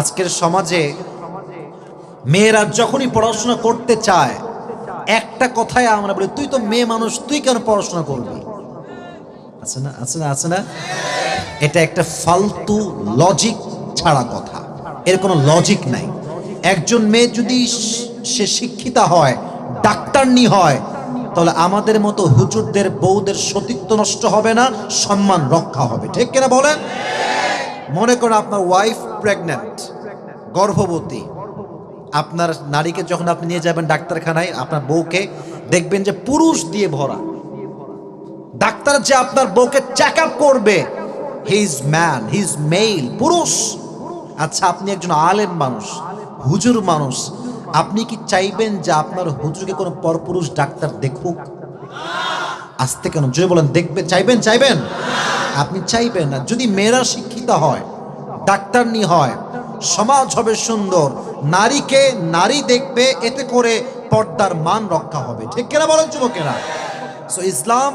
আজকের সমাজে মেয়েরা যখনই পড়াশোনা করতে চায়, একটা কথাই আমরা বলি, তুই তো মেয়ে মানুষ, তুই কেন পড়াশোনা করবি? আছে না আছে না আছে না? এটা একটা ফালতু লজিক ছাড়া কথা। এর কোনো লজিক নাই। একজন মেয়ে যদি সে শিক্ষিতা হয়, ডাক্তারনি হয়, তাহলে আমাদের মতো হুজুরদের, বউদের সতীত্ব নষ্ট হবে না, সম্মান রক্ষা হবে। ঠিক কিনা বলেন? মনে করেন আপনার ওয়াইফ প্রেগন্যান্ট গর্ভবতী। আপনার নারীকে যখন আপনি নিয়ে যাবেন ডাক্তারখানায়, আপনার বউকে দেখবেন যে পুরুষ দিয়ে ভরা। ডাক্তার যে আপনার বউকে চেক আপ করবে he is man he is male পুরুষ। আচ্ছা আপনি একজন আলেম মানুষ, হুজুর মানুষ, আপনি কি চাইবেন যে আপনার হুজুরকে কোনো পরপুরুষ ডাক্তার দেখুক? আসতে কেন জয় বলেন দেখবে চাইবেন চাইবেন? আপনি চাইবেন না, যদি মেয়েরা শিক্ষিত হয় ডাক্তারনি হয়। সমাজ হবে সুন্দর। নারীকে নারী দেখবে, এতে করে পর্দার মান রক্ষা হবে। ঠিক কেনা বলেন যুবকেরা? So Islam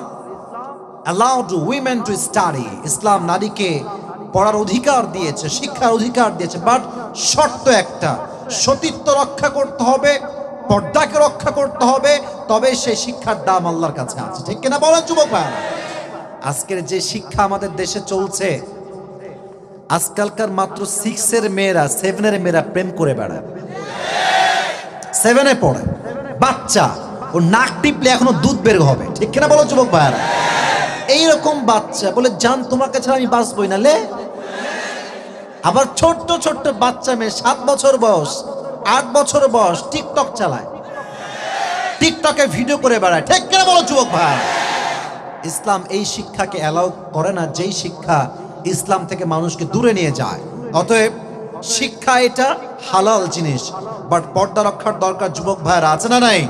allowed women to study Islam নারীকে পড়ার অধিকার দিয়েছে, শিক্ষার অধিকার দিয়েছে। বাট শর্ত একটা, সতীত্ব রক্ষা করতে হবে, পর্দাকে রক্ষা করতে হবে, তবে সেই শিক্ষার দাম আল্লাহর কাছে আছে। ঠিক কিনা বলেন যুবক ভাইয়ারা? আজকের যে শিক্ষা আমাদের দেশে চলছে আজকালকার মাত্র সিক্সের মেয়েরা সেভেনের মেয়েরা প্রেম করে বেড়ায়। সেভেনে পড়ে। বাচ্চা, ও নাক টিপলে এখনও দুধ বের হবে। ঠিক কিনা বলো, যুবক ভাইয়ারা? এইরকম বাচ্চা, বলে, জান তোমার কাছে আমি বাঁচবই না, লে। আবার ছোট্ট ছোট্ট বাচ্চা মেয়ে, সাত বছর বয়স, আট বছর বয়স, টিকটক চালায়। টিকটকে ভিডিও করে বেড়ায়। ঠিক কিনা বলো, যুবক ভাই ইসলাম এই শিক্ষাকে অ্যালাউ করে না, যেই শিক্ষা ইসলাম থেকে মানুষকে দূরে নিয়ে যায়। অতএব শিক্ষা এটা হালাল জিনিস বাট পর্দা রক্ষার দরকার যুবক ভাইয়ের, আছে না নাই?